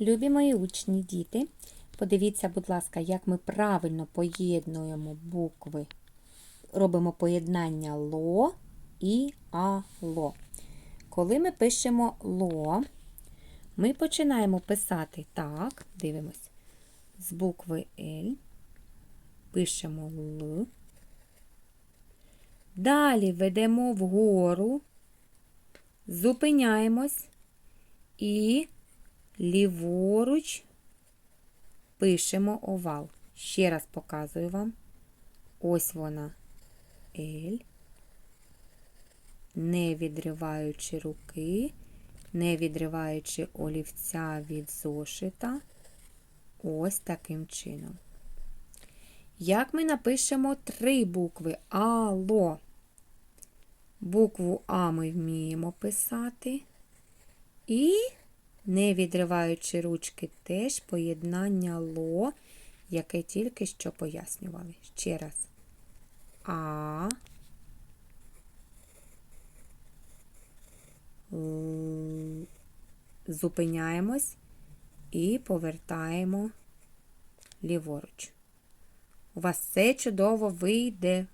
Любі мої учні, діти, подивіться, будь ласка, як ми правильно поєднуємо букви, робимо поєднання ло і ало. Коли ми пишемо ло, ми починаємо писати так, дивимось, з букви Л, пишемо Л. Далі ведемо вгору, зупиняємось і ліворуч пишемо овал. Ще раз показую вам. Ось вона L. Не відриваючи руки, не відриваючи олівця від зошита. Ось таким чином. Як ми напишемо три букви Ало? Букву А ми вміємо писати. І не відриваючи ручки, теж поєднання ло, яке тільки що пояснювали. Ще раз. А. Зупиняємось і повертаємо ліворуч. У вас все чудово вийде.